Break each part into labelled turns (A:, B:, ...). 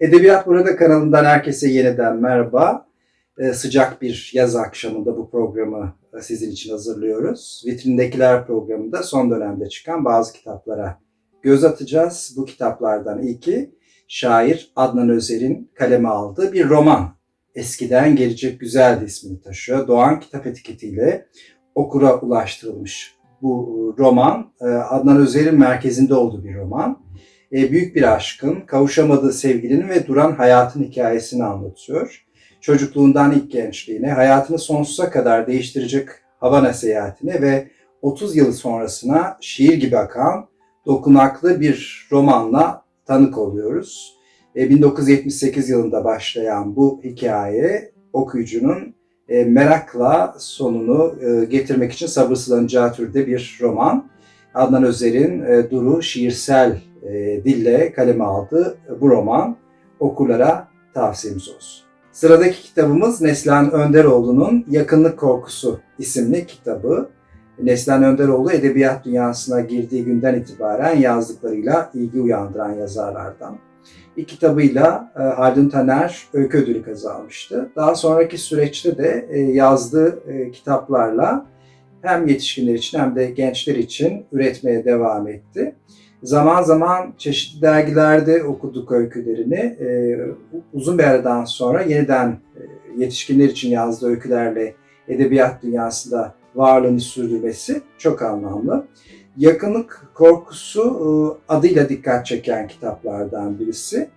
A: Edebiyat Burada kanalından herkese yeniden merhaba. Ee, sıcak bir yaz akşamında bu programı e, sizin için hazırlıyoruz. Vitrindekiler programında son dönemde çıkan bazı kitaplara göz atacağız. Bu kitaplardan ilki şair Adnan Özer'in kaleme aldığı bir roman. Eskiden Gelecek Güzeldi ismini taşıyor. Doğan kitap etiketiyle okura ulaştırılmış bu roman. e, Adnan Özer'in merkezinde olduğu bir roman e, büyük bir aşkın, kavuşamadığı sevgilinin ve duran hayatın hikayesini anlatıyor. Çocukluğundan ilk gençliğine, hayatını sonsuza kadar değiştirecek Havana seyahatine ve 30 yıl sonrasına şiir gibi akan dokunaklı bir romanla tanık oluyoruz. E, 1978 yılında başlayan bu hikaye okuyucunun e, merakla sonunu e, getirmek için sabırsızlanacağı türde bir roman. Adnan Özer'in e, Duru şiirsel e, dille kaleme aldığı bu roman okurlara tavsiyemiz olsun. Sıradaki kitabımız Neslihan Önderoğlu'nun Yakınlık Korkusu isimli kitabı. Neslihan Önderoğlu edebiyat dünyasına girdiği günden itibaren yazdıklarıyla ilgi uyandıran yazarlardan. İlk kitabıyla e, Haldun Taner öykü ödülü kazanmıştı. Daha sonraki süreçte de e, yazdığı e, kitaplarla hem yetişkinler için hem de gençler için üretmeye devam etti. Zaman zaman çeşitli dergilerde okuduk öykülerini. E, uzun bir aradan sonra yeniden e, yetişkinler için yazdığı öykülerle edebiyat dünyasında varlığını sürdürmesi çok anlamlı. Yakınlık Korkusu e, adıyla dikkat çeken kitaplardan birisi.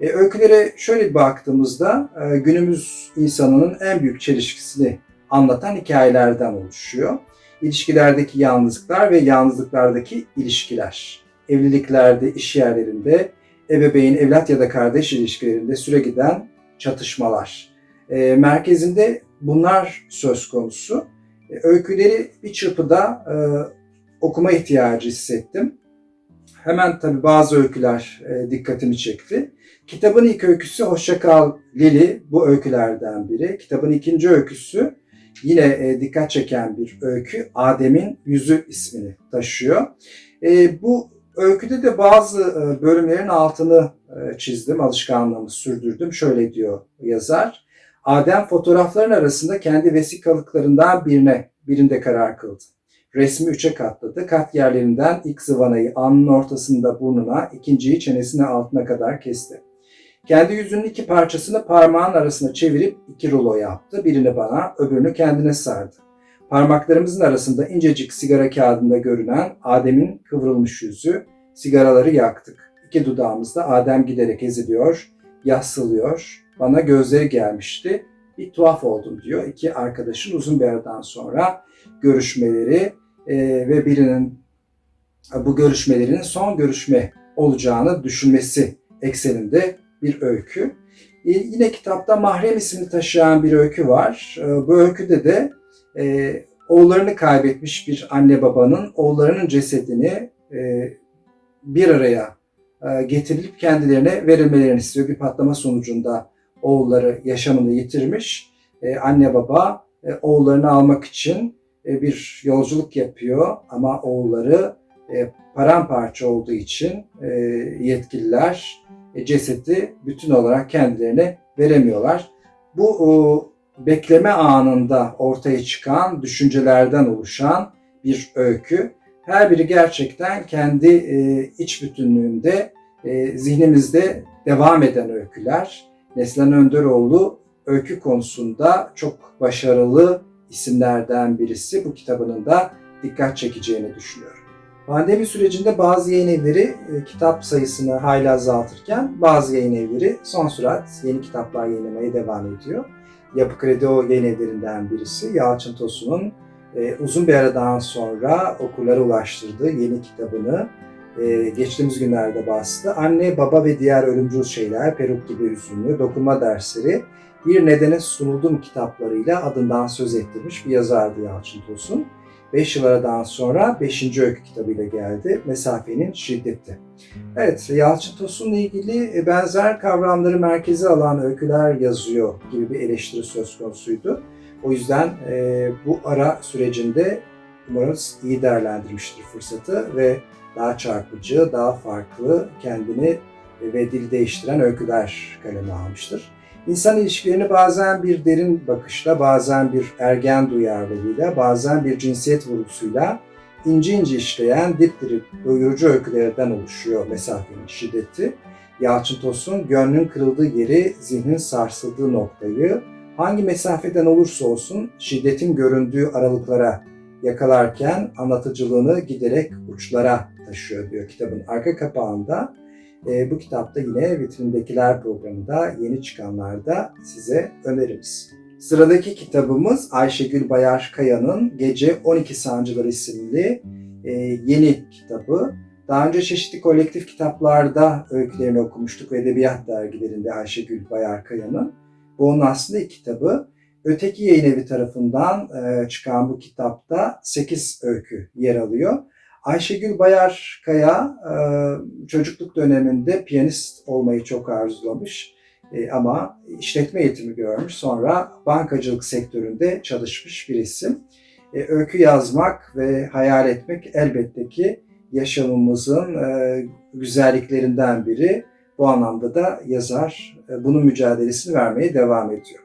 A: E, öykülere şöyle bir baktığımızda e, günümüz insanının en büyük çelişkisini anlatan hikayelerden oluşuyor. İlişkilerdeki yalnızlıklar ve yalnızlıklardaki ilişkiler evliliklerde, iş yerlerinde, ebeveyn, evlat ya da kardeş ilişkilerinde süre giden çatışmalar. E, merkezinde bunlar söz konusu. E, öyküleri bir çırpıda e, okuma ihtiyacı hissettim. Hemen tabii bazı öyküler e, dikkatimi çekti. Kitabın ilk öyküsü Hoşça Kal Lili bu öykülerden biri. Kitabın ikinci öyküsü yine e, dikkat çeken bir öykü Adem'in Yüzü ismini taşıyor. E, bu Öyküde de bazı e, bölümlerin altını e, çizdim, alışkanlığımı sürdürdüm. Şöyle diyor yazar. Adem fotoğrafların arasında kendi vesikalıklarından birine, birinde karar kıldı. Resmi üçe katladı. Kat yerlerinden ilk zıvanayı alnının ortasında burnuna, ikinciyi çenesine altına kadar kesti. Kendi yüzünün iki parçasını parmağın arasına çevirip iki rulo yaptı. Birini bana, öbürünü kendine sardı. Parmaklarımızın arasında incecik sigara kağıdında görünen Adem'in kıvrılmış yüzü, sigaraları yaktık. İki dudağımızda Adem giderek eziliyor, yassılıyor. Bana gözleri gelmişti. Bir tuhaf oldum diyor. İki arkadaşın uzun bir aradan sonra görüşmeleri e, ve birinin bu görüşmelerinin son görüşme olacağını düşünmesi ekseninde bir öykü. E, yine kitapta Mahrem ismini taşıyan bir öykü var. E, bu öyküde de e, oğullarını kaybetmiş bir anne babanın oğullarının cesedini e, bir araya e, getirilip kendilerine verilmelerini istiyor. Bir patlama sonucunda oğulları yaşamını yitirmiş. E, anne baba e, oğullarını almak için e, bir yolculuk yapıyor ama oğulları e, paramparça olduğu için e, yetkililer e, cesedi bütün olarak kendilerine veremiyorlar. Bu bekleme anında ortaya çıkan düşüncelerden oluşan bir öykü. Her biri gerçekten kendi e, iç bütünlüğünde e, zihnimizde devam eden öyküler. Neslihan Önderoğlu öykü konusunda çok başarılı isimlerden birisi. Bu kitabının da dikkat çekeceğini düşünüyorum. Pandemi sürecinde bazı yayın evleri e, kitap sayısını hayli azaltırken bazı yayın evleri son sürat yeni kitaplar yayınlamaya devam ediyor. Yapı Kredi o yayın birisi. Yalçın Tosun'un e, uzun bir aradan sonra okurlara ulaştırdığı yeni kitabını e, geçtiğimiz günlerde bastı. Anne, baba ve diğer ölümcül şeyler, peruk gibi üzümlü, dokunma dersleri bir nedene sunuldum kitaplarıyla adından söz ettirmiş bir yazardı Yalçın Tosun. 5 yıl aradan sonra 5. öykü kitabıyla geldi. Mesafenin şiddeti. Evet, Yalçın Tosun'la ilgili e, benzer kavramları merkeze alan öyküler yazıyor gibi bir eleştiri söz konusuydu. O yüzden e, bu ara sürecinde umarız iyi değerlendirmiştir fırsatı ve daha çarpıcı, daha farklı, kendini ve dil değiştiren öyküler kaleme almıştır. İnsan ilişkilerini bazen bir derin bakışla, bazen bir ergen duyarlılığıyla, bazen bir cinsiyet vurgusuyla ince ince işleyen dipdiri doyurucu öykülerden oluşuyor mesafenin şiddeti. Yalçın Tosun gönlün kırıldığı yeri, zihnin sarsıldığı noktayı hangi mesafeden olursa olsun şiddetin göründüğü aralıklara yakalarken anlatıcılığını giderek uçlara taşıyor diyor kitabın arka kapağında. E, bu kitapta yine Vitrindekiler programında yeni çıkanlarda size önerimiz. Sıradaki kitabımız Ayşegül Bayar Kaya'nın Gece 12 Sancıları isimli e, yeni kitabı. Daha önce çeşitli kolektif kitaplarda öykülerini okumuştuk ve edebiyat dergilerinde Ayşegül Bayar Kaya'nın. Bu onun aslında ilk kitabı. Öteki yayın evi tarafından e, çıkan bu kitapta 8 öykü yer alıyor. Ayşegül Bayar Kaya e, çocukluk döneminde piyanist olmayı çok arzulamış e, ama işletme eğitimi görmüş. Sonra bankacılık sektöründe çalışmış bir isim. E, öykü yazmak ve hayal etmek elbette ki yaşamımızın güzelliklerinden biri. Bu anlamda da yazar bunun mücadelesini vermeye devam ediyor.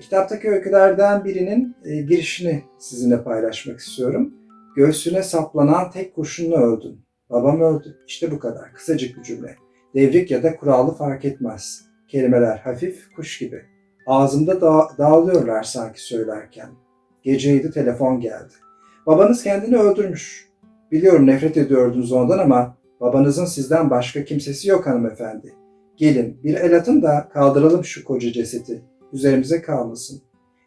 A: Kitaptaki öykülerden birinin girişini sizinle paylaşmak istiyorum. Göğsüne saplanan tek kurşunla öldün. Babam öldü. İşte bu kadar. Kısacık bir cümle. Devrik ya da kurallı fark etmez. Kelimeler hafif kuş gibi. Ağzımda da dağılıyorlar sanki söylerken. Geceydi telefon geldi. Babanız kendini öldürmüş. Biliyorum nefret ediyordunuz ondan ama babanızın sizden başka kimsesi yok hanımefendi. Gelin bir el atın da kaldıralım şu koca cesedi. Üzerimize kalmasın.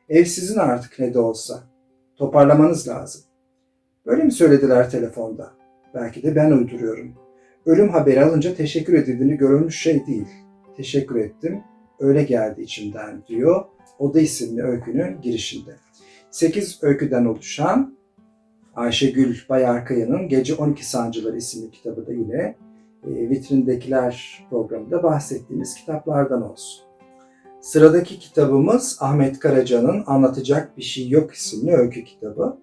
A: Ev sizin artık ne de olsa. Toparlamanız lazım. Böyle mi söylediler telefonda? Belki de ben uyduruyorum. Ölüm haberi alınca teşekkür edildiğini görülmüş şey değil. Teşekkür ettim, öyle geldi içimden diyor Oda isimli öykünün girişinde. 8 öyküden oluşan Ayşegül Bayarkaya'nın Gece 12 Sancıları isimli kitabı da yine e, Vitrindekiler programında bahsettiğimiz kitaplardan olsun. Sıradaki kitabımız Ahmet Karaca'nın Anlatacak Bir Şey Yok isimli öykü kitabı.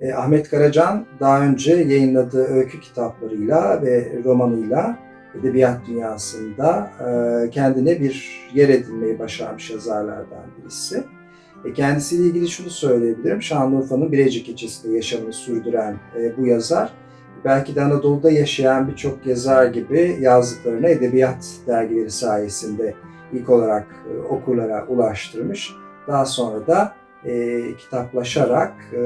A: E, Ahmet Karacan daha önce yayınladığı öykü kitaplarıyla ve romanıyla edebiyat dünyasında e, kendine bir yer edinmeyi başarmış yazarlardan birisi. E, kendisiyle ilgili şunu söyleyebilirim. Şanlıurfa'nın Birecik ilçesinde yaşamını sürdüren e, bu yazar, belki de Anadolu'da yaşayan birçok yazar gibi yazdıklarını edebiyat dergileri sayesinde ilk olarak e, okurlara ulaştırmış. Daha sonra da e, kitaplaşarak e,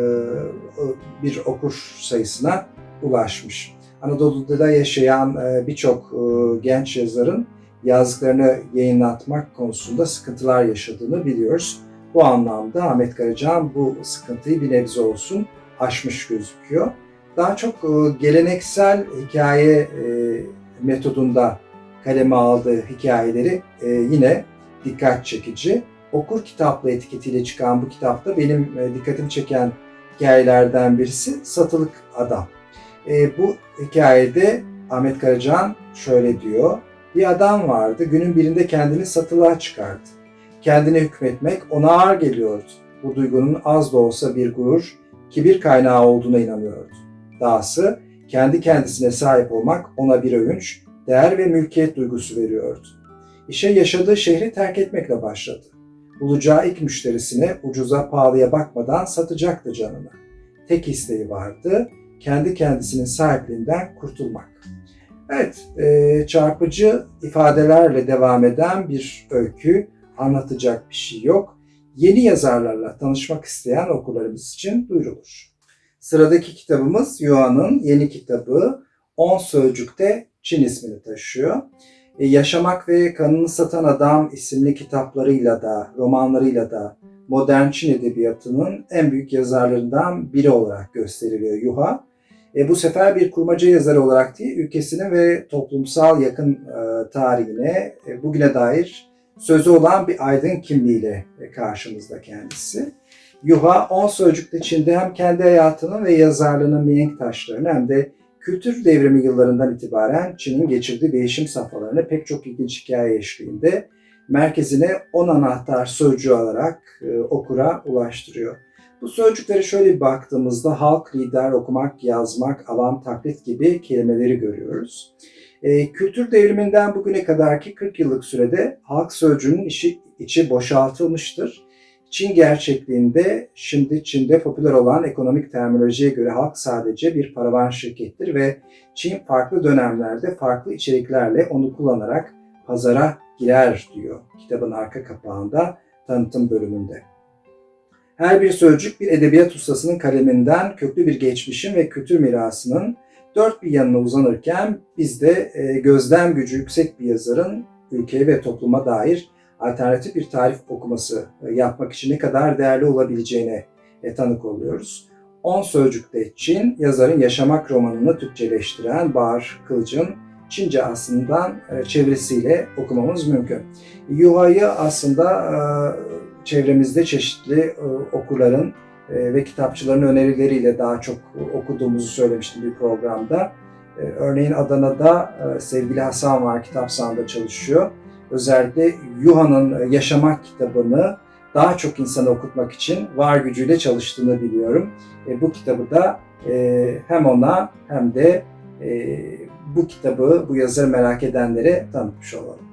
A: bir okur sayısına ulaşmış. Anadolu'da yaşayan e, birçok e, genç yazarın yazdıklarını yayınlatmak konusunda sıkıntılar yaşadığını biliyoruz. Bu anlamda Ahmet Karacan bu sıkıntıyı bir nebze olsun aşmış gözüküyor. Daha çok e, geleneksel hikaye e, metodunda kaleme aldığı hikayeleri e, yine dikkat çekici. Okur kitaplı etiketiyle çıkan bu kitapta benim e, dikkatimi çeken hikayelerden birisi Satılık Adam. E, bu hikayede Ahmet Karacan şöyle diyor. Bir adam vardı, günün birinde kendini satılığa çıkardı. Kendine hükmetmek ona ağır geliyordu. Bu duygunun az da olsa bir gurur, kibir kaynağı olduğuna inanıyordu. Dahası kendi kendisine sahip olmak ona bir övünç, değer ve mülkiyet duygusu veriyordu. İşe yaşadığı şehri terk etmekle başladı. Bulacağı ilk müşterisine ucuza pahalıya bakmadan satacaktı canını. Tek isteği vardı, kendi kendisinin sahipliğinden kurtulmak. Evet, e, çarpıcı ifadelerle devam eden bir öykü, anlatacak bir şey yok. Yeni yazarlarla tanışmak isteyen okurlarımız için duyurulur. Sıradaki kitabımız Yuan'ın yeni kitabı 10 Sözcük'te Çin ismini taşıyor. E, Yaşamak ve Kanını Satan Adam isimli kitaplarıyla da, romanlarıyla da modern Çin edebiyatının en büyük yazarlarından biri olarak gösteriliyor Yuha. E, bu sefer bir kurmaca yazarı olarak değil, ülkesinin ve toplumsal yakın e, tarihine, e, bugüne dair sözü olan bir aydın kimliğiyle e, karşımızda kendisi. Yuha 10 sözcükte Çin'de hem kendi hayatının ve yazarlığının mihenk taşlarını hem de kültür devrimi yıllarından itibaren Çin'in geçirdiği değişim safhalarını pek çok ilginç hikaye eşliğinde merkezine 10 anahtar sözcüğü alarak e, okura ulaştırıyor. Bu sözcüklere şöyle bir baktığımızda halk, lider, okumak, yazmak, avam, taklit gibi kelimeleri görüyoruz. E, kültür devriminden bugüne kadarki 40 yıllık sürede halk sözcüğünün işi, içi boşaltılmıştır. Çin gerçekliğinde şimdi Çin'de popüler olan ekonomik terminolojiye göre halk sadece bir paravan şirkettir ve Çin farklı dönemlerde farklı içeriklerle onu kullanarak pazara girer diyor kitabın arka kapağında tanıtım bölümünde. Her bir sözcük bir edebiyat ustasının kaleminden köklü bir geçmişin ve kültür mirasının dört bir yanına uzanırken biz de e, gözlem gücü yüksek bir yazarın ülkeye ve topluma dair alternatif bir tarif okuması e, yapmak için ne kadar değerli olabileceğine e, tanık oluyoruz. 10 Sözcükte Çin, yazarın Yaşamak romanını Türkçeleştiren Bahar Kılıç'ın Çince aslından e, çevresiyle okumamız mümkün. Yuha'yı aslında çevremizde çeşitli okurların ve kitapçıların önerileriyle daha çok okuduğumuzu söylemiştim bir programda. Örneğin Adana'da sevgili Hasan var, kitap sahanında çalışıyor. Özellikle Yuha'nın e, Yaşamak kitabını daha çok insana okutmak için var gücüyle çalıştığını biliyorum. E, bu kitabı da e, hem ona hem de e, bu kitabı, bu yazarı merak edenlere tanıtmış olalım.